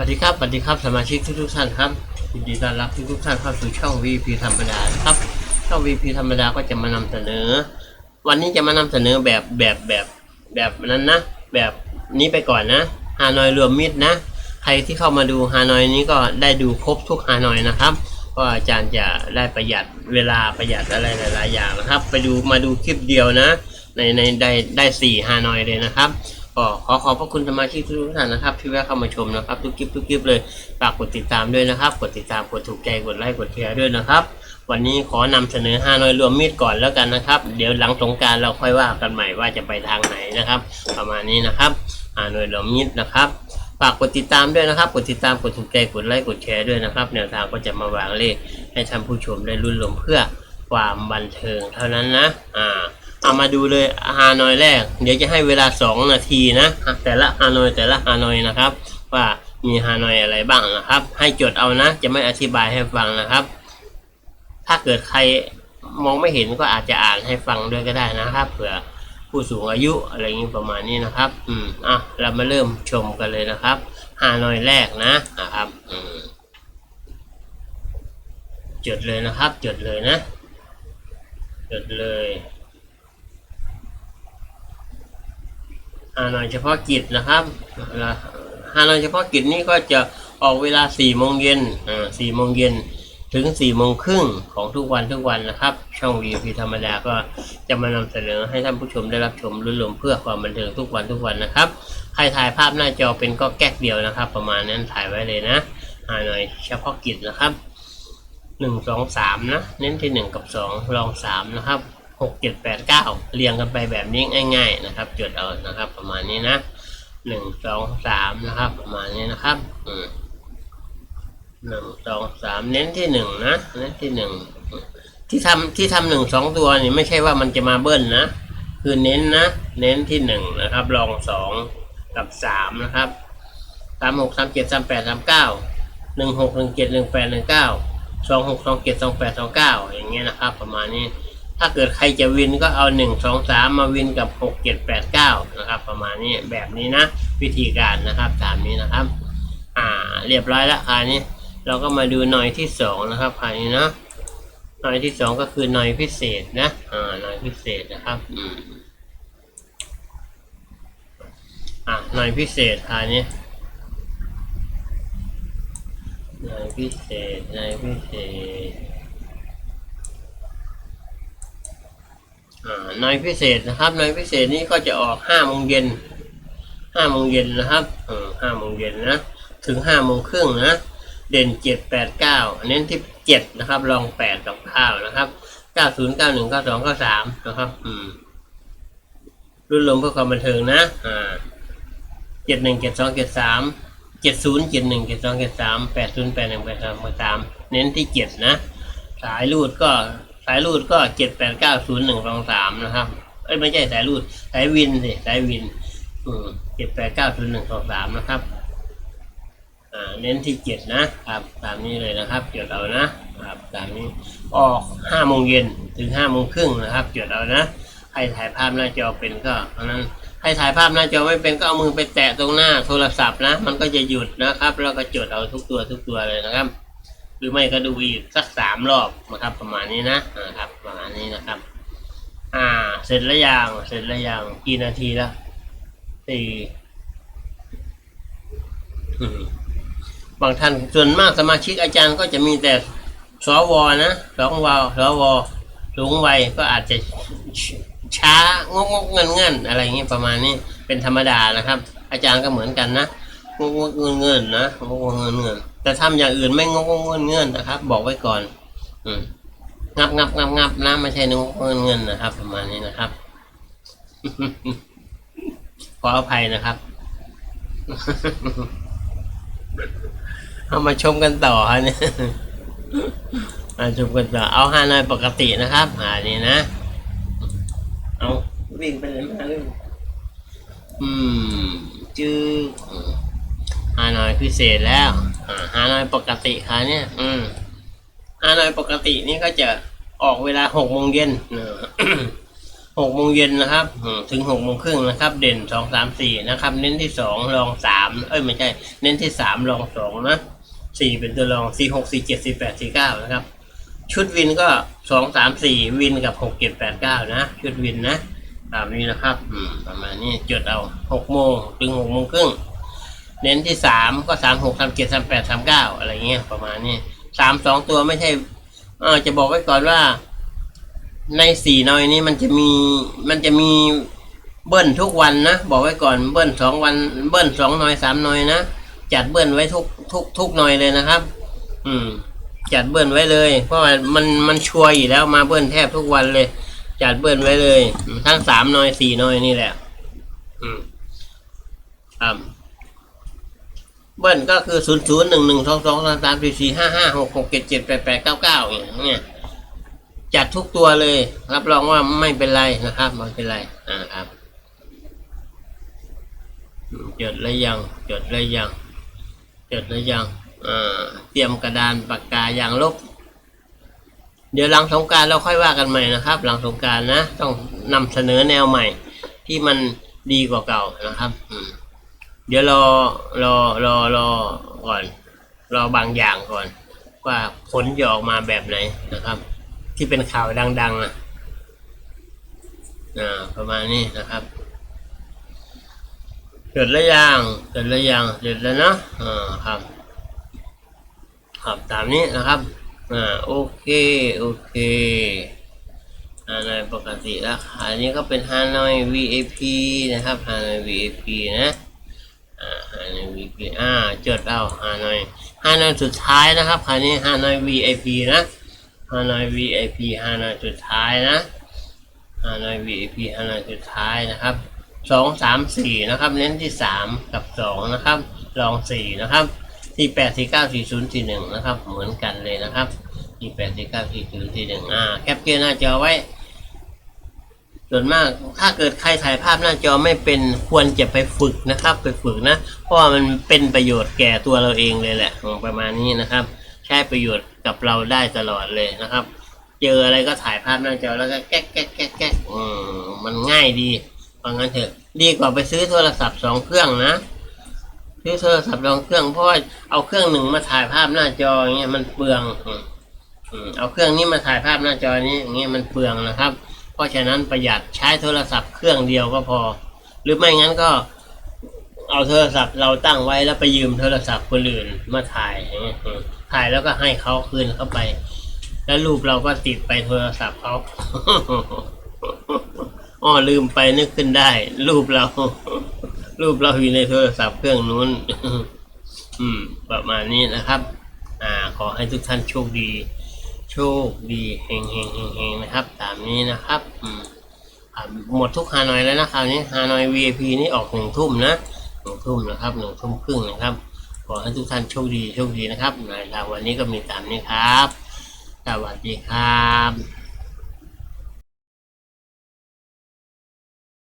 วัสดีครับสวัสดีครับสมาชิกทุกทุกๆท่านครับยินดีต้อนรับทุกทุกๆท่านเข้าสู่ช่อง VP ธรรมดาครับช่อง VP ธรรมดาก็จะมานำเสนอ วันนี้จะมานำเสนอแบบแบบแบบแบบนั้นนะ แบบนี้ไปก่อนนะฮานอยรวมมิตรนะ ใครที่เข้ามาดูฮานอยนี้ก็ได้ดูครบทุกฮานอยนะครับเพราะอาจารย์จะได้ประหยัดเวลาประหยัดอะไรหลายๆอย่างนะครับ ไปดูมาดูคลิปเดียวนะ ในในได้ได้สี่ฮานอยเลยนะครับ ก็ขอขอบพระคุณสมาชิกทุกท่านนะครับ ที่แวะเข้ามาชมนะครับ ทุกคลิปทุกคลิปเลยฝากกดติดตามด้วยนะครับ กดติดตามกดถูกใจกดไลค์กดแชร์ด้วยนะครับ วันนี้ขอนำเสนอฮานอยรวมมิตรก่อนแล้วกันนะครับ เดี๋ยวหลังสงการเราค่อยว่ากันใหม่ว่าจะไปทางไหนนะครับ ประมาณนี้นะครับฮานอยรวมมิตรนะครับฝากกดติดตามด้วยนะครับ กดติดตามกดถูกใจกดไลค์กดแชร์ด้วยนะครับ แนวทางก็จะมาวางเลขให้ท่านผู้ชมได้รุ่นลมเพื่อความบันเทิงเท่านั้นนะอ่า เอามาดูเลยฮานอยแรก เดี๋ยวจะให้เวลา 2 นาทีนะ แต่ละฮานอยแต่ละฮานอยนะครับ ว่ามีฮานอยอะไรบ้างนะครับ ให้จดเอานะ จะไม่อธิบายให้ฟังนะครับ ถ้าเกิดใครมองไม่เห็นก็อาจจะอ่านให้ฟังด้วยก็ได้นะครับ เผื่อผู้สูงอายุอะไรอย่างนี้ประมาณนี้นะครับ อืมอะเรามาเริ่มชมกันเลยนะครับฮานอยแรกนะนะครับอืมจดเลยนะครับ จดเลยนะ จดเลย ฮานอยเฉพาะกิจนะครับฮานอยเฉพาะกิจนี่ก็จะออกเวลา4โมงเย็นอ่า4โมงเย็นถึง4โมงครึ่งของทุกวันทุกวันนะครับ ช่อง VP ธรรมดาก็จะมานำเสนอให้ท่านผู้ชมได้รับชมรุ่นรวมเพื่อความบันเทิงทุกวันทุกวันนะครับใครถ่ายภาพหน้าจอเป็นก็แก๊กเดียวนะครับ ประมาณนั้นถ่ายไว้เลยนะฮานอยเฉพาะกิจนะครับหนึ่งสองสามนะ เน้นที่หนึ่งกับสองรองสามนะครับ หกเจ็ดแปดเก้าเรียงกันไปแบบนี้ง่าย ๆ นะครับจดเอานะครับ ประมาณนี้นะหนึ่งสองสามนะครับ ประมาณนี้นะครับอืหนึ่งสองสามเน้นที่หนึ่งนะเน้นที่หนึ่งที่ทำที่ทำหนึ่งสองตัวนี่ไม่ใช่ว่ามันจะมาเบิ้ลนะคือเน้นนะ เน้นที่หนึ่งนะครับรองสองกับสามนะครับสามหกสามเจ็ดสามแปดสามเก้าหนึ่งหกหนึ่งเจ็ดหนึ่งแปดหนึ่งเก้าสองหกสองเจ็ดสองแปดสองเก้าอย่างเงี้ยนะครับ ประมาณนี้ ถ้าเกิดใครจะวินก็เอาหนึ่งสองสามมาวินกับหกเจ็ดแปดเก้านะครับ ประมาณนี้แบบนี้นะ วิธีการนะครับตามนี้นะครับ อ่าเรียบร้อยแล้วคราวนี้เราก็มาดูหน่อยที่สองนะครับคราวนี้นะหน่อยที่สองก็คือหน่อยพิเศษนะอ่าหน่อยพิเศษนะครับอืมอ่าหน่อยพิเศษคราวนี้หน่อยพิเศษหน่อยพิเศษ อ่า หน่อยพิเศษนะครับหน่อยพิเศษนี้ก็จะออกห้าโมงเย็นห้าโมงเย็นนะครับห้าโมงเย็นนะถึงห้าโมงครึ่งนะเด่นเจ็ดแปดเก้าเน้นที่เจ็ดนะครับรองแปดกับเก้านะครับเก้าศูนย์เก้าหนึ่งเก้าสองเก้าสามนะครับอืมรุ่นลมเพื่อความบันเทิงนะอ่าเจ็ดหนึ่งเจ็ดสองเจ็ดสามเจ็ดศูนย์เจ็ดหนึ่งเจ็ดสองเจ็ดสามแปดศูนย์แปดหนึ่งแปดสามแปดสามเน้นที่เจ็ดนะ สายรูดก็ สายรูดก็เจ็ดแปดเก้าศูนย์หนึ่งสองสามนะครับ เอ้ยไม่ใช่สายรูดสายวินสิสายวินเจ็ดแปดเก้าศูนย์หนึ่งสองสามนะครับเน้นที่เจ็ดนะครับตามนี้เลยนะครับจดเอานะครับตามนี้ออกห้าโมงเย็นถึงห้าโมงครึ่งนะครับจดเอานะใครถ่ายภาพหน้าจอเป็นก็เพราะนั้นใครถ่ายภาพหน้าจอไม่เป็นก็เอามือไปแตะตรงหน้าโทรศัพท์นะ มันก็จะหยุดนะครับ แล้วก็จดเอาทุกตัวทุกตัวเลยนะครับ หรือไม่ก็ดูอีกสักสามรอบนะครับ ประมาณนี้นะนะครับ ประมาณนี้นะครับ อ่า เสร็จแล้วยังเสร็จแล้วยังกี่นาทีแล้วสี่บางท่านส่วนมากสมาชิกอาจารย์ก็จะมีแต่สวนะสองวสวสูงวัยก็อาจจะช้างกงกเงินเงินอะไรอย่างนี้ประมาณนี้เป็นธรรมดานะครับ อาจารย์ก็เหมือนกันนะงกงกเงินเงินนะงกงกเงินเงิน แต่ทำอย่างอื่นไม่งกงกเงินเงินนะครับ บอกไว้ก่อน อืมงับงับงับงับนะไม่ใช่งกเงินเงินนะครับ ประมาณนี้นะครับ ขออภัยนะครับเอามาชมกันต่อฮะเนี่ยมาชมกันต่อ เอาฮานอยปกตินะครับหานี่นะ เอาวิ่งไปเลยมาเลยอืม จื้อฮานอยพิเศษแล้วอ่า ฮานอยปกติค่ะเนี่ย อืมฮานอยปกตินี่ก็จะออกเวลาหกโมงเย็นหกโมงเย็นนะครับถึงหกโมงครึ่งนะครับ เด่นสองสามสี่นะครับ เน้นที่สองรองสามเอ้ยไม่ใช่ เน้นที่สามรองสองนะสี่เป็นตัวรองสี่หกสี่เจ็ดสี่แปดสี่เก้านะครับ ชุดวินก็สองสามสี่วินกับหกเจ็ดแปดเก้านะชุดวินนะตามนี้นะครับ อืมประมาณนี้จดเอาหกโมงถึงหกโมงครึ่ง เน้นที่สามก็สามหกสามเจ็ดสามแปดสามเก้าอะไรเงี้ยประมาณนี้สามสองตัวไม่ใช่เออจะบอกไว้ก่อนว่า ในสี่น่อยนี้มันจะมีมันจะมีเบิ้ลทุกวันนะบอกไว้ก่อนเบิ้ลสองวันเบิ้ลสองน่อยสามน่อยนะจัดเบิ้ลไว้ทุกทุกทุกน่อยเลยนะครับ อืม จัดเบิ้ลไว้เลย เพราะว่ามันมันชัวร์อยู่แล้วมาเบิ้ลแทบทุกวันเลย จัดเบิ้ลไว้เลย ทั้งสามน่อยสี่น่อยนี่แหละ อืมอ่า เบิ้ลก็คือศูนย์ศูนย์หนึ่งหนึ่งสองสองสามสามสี่สี่ห้าห้าหกหกเจ็ดเจ็ดแปดแปดเก้าเก้าอย่างเงี้ยจัดทุกตัวเลย รับรองว่าไม่เป็นไรนะครับไม่เป็นไรอ่าครับจดแล้วยังจดแล้วยังจดแล้วยังอ่าเตรียมกระดานปากกาอย่างลบ เดี๋ยวหลังสงการเราค่อยว่ากันใหม่นะครับ หลังสงการนะ ต้องนำเสนอแนวใหม่ ที่มันดีกว่าเก่านะครับ อืม เดี๋ยวรอรอรอรอก่อน รอบางอย่างก่อน ว่าผลจะออกมาแบบไหนนะครับ ที่เป็นข่าวดังๆอะอ่าประมาณนี้นะครับเกิดแล้วยังเกิดแล้วยังเกิดแล้วนะอ่าครับครับตามนี้นะครับอ่าโอเคโอเคฮานอยปกติราคาอันนี้ก็เป็นฮานอย VIP นะครับฮานอย VIP นะอ่าฮาน อ่าเจิดเอาฮานอยฮานอยสุดท้ายนะครับคราวนี้ฮานอย VIP นะฮานอย VIP ฮานอยสุดท้ายนะฮานอย VIP ฮานอยสุดท้ายนะครับสองสามสี่นะครับ เน้นที่สามกับสองนะครับลองสี่นะครับสี่แปดสี่เก้าสี่ศูนย์สี่หนึ่งนะครับ เหมือนกันเลยนะครับสี่แปดสี่เก้าสี่ศูนย์สี่หนึ่งอ่าแคปเจอร์หน้าจอไว้ ส่วนมากถ้าเกิดใครถ่ายภาพหน้าจอไม่เป็นควรจะไปฝึกนะครับไปฝึกนะ เพราะว่ามันเป็นประโยชน์แก่ตัวเราเองเลยแหละประมาณนี้นะครับ ใช้ประโยชน์กับเราได้ตลอดเลยนะครับ เจออะไรก็ถ่ายภาพหน้าจอแล้วก็แก๊กแก๊กแก๊กแก๊กมันง่ายดีเพราะงั้นเถอะ ดีกว่าไปซื้อโทรศัพท์สองเครื่องนะซื้อโทรศัพท์สองเครื่องเพราะว่าเอาเครื่องหนึ่งมาถ่ายภาพหน้าจออย่างเงี้ยมันเปลืองเอาเครื่องนี้มาถ่ายภาพหน้าจอนี้อย่างเงี้ยมันเปลืองนะครับ เพราะฉะนั้นประหยัดใช้โทรศัพท์เครื่องเดียวก็พอ หรือไม่งั้นก็เอาโทรศัพท์เราตั้งไว้แล้วไปยืมโทรศัพท์คนอื่นมาถ่ายถ่ายแล้วก็ให้เขาคืนเข้าไป แล้วรูปเราก็ติดไปโทรศัพท์เขาอ้อลืมไปนึกขึ้นได้ รูปเรา รูปเราอยู่ในโทรศัพท์เครื่องนู้น อืม ประมาณนี้นะครับ อ่า ขอให้ทุกท่านโชคดี คดีเฮงเฮงเฮงเฮงนะครับ ตามนี้นะครับหมดทุกฮานอยแล้วนะคราวนี้ฮานอย VIP นี่ออกหนึ่งทุ่มนะหนึ่งทุ่มนะครับหนึ่งทุ่มครึ่งนะครับขอให้ทุกท่านโชคดีโชคดีนะครับในวันนี้ก็มีตามนี้ครับ สวัสดีครับ